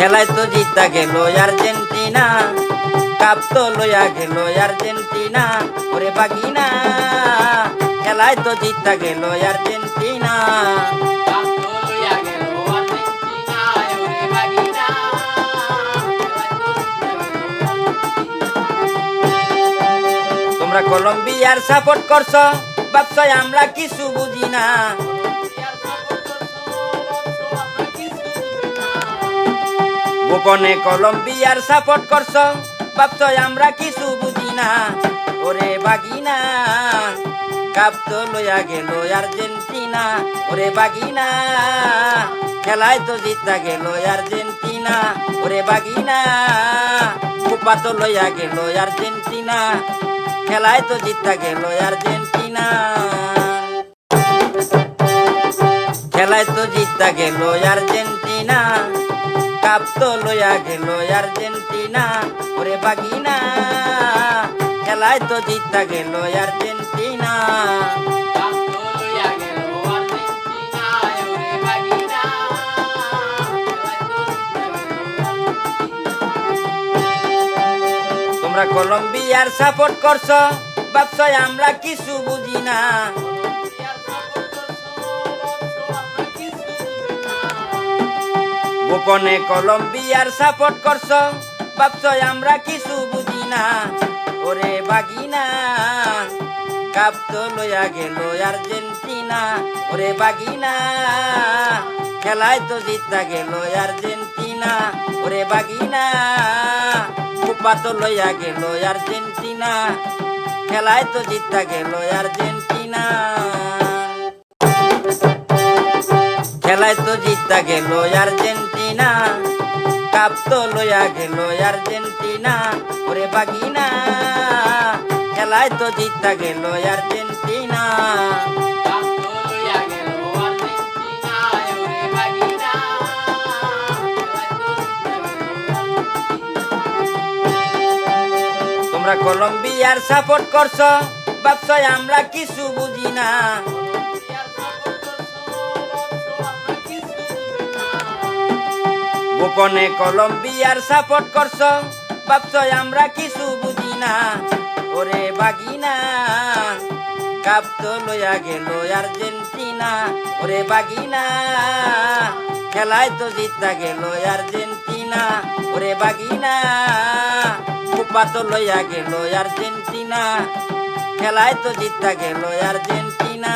খেলায় তো জিতা গেল আর্জেন্টিনা কাপ তো লইয়া গেল আর্জেন্টিনা ওরে বাগিনা। খেলায় তো জিতা গেল আর্জেন্টিনা। তোমরা কলম্বিয়ার সাপোর্ট করছ ব্যবসায় আমরা কিছু বুঝি না। গোপনে কলম্বিয়ার সাপোর্ট করছ। ব্যবসায় আমরা কিছু বুঝি না। ওরে বাগিনা কাপ তো লইয়া গেল আর্জেন্টিনা। ওরে বাগিনা খেলায় তো জিতা গেল আর্জেন্টিনা। ওরে বাগিনা কুপা তো লইয়া গেল আর্জেন্টিনা। খেলায় তো জিতা গেল আর্জেন্টিনা। খেলায় তো জিতা গেল আর্জেন্টিনা। কাপ তো লইয়া গেল আর্জেন্টিনা ওরে বাগিনা। খেলায় তো জিতা গেল আর্জেন্টিনা। তোমরা কলম্বিয়ার সাপোর্ট করছ ব্যবসায় আমরা কিছু বুঝি না। গোপনে কলম্বিয়ার সাপোর্ট করছ। ব্যবসায় আমরা কিছু বুঝি না। ওরে বাগিনা, কাপ তো লইয়া গেল আর্জেন্টিনা। ওরে বাগিনা, খেলায় তো জিতা গেল আর্জেন্টিনা। ওরে বাগিনা, কুপা তো লইয়া গেল আর্জেন্টিনা। খেলায় তো জিতা গেল আর্জেন্টিনা। খেলায় তো জিতা গেল আর্জেন্টিনা। কাপ তো লইয়া গেল আর্জেন্টিনা ওরে বাগিনা। খেলায় তো জিতা গেল আর্জেন্টিনা। তোমরা কলম্বিয়ার সাপোর্ট করছ ব্যবসায় আমরা কিছু বুঝি না। গোপনে কলম্বিয়ার সাপোর্ট করছ। ব্যবসায় আমরা কিছু বুঝি না। ওরে বাগিনা, কাপ তো লইয়া গেল আর্জেন্টিনা। ওরে বাগিনা, খেলায় তো জিতা গেল আর্জেন্টিনা। ওরে বাগিনা, কুপা তো লইয়া গেল আর্জেন্টিনা। খেলায় তো জিতা গেল আর্জেন্টিনা।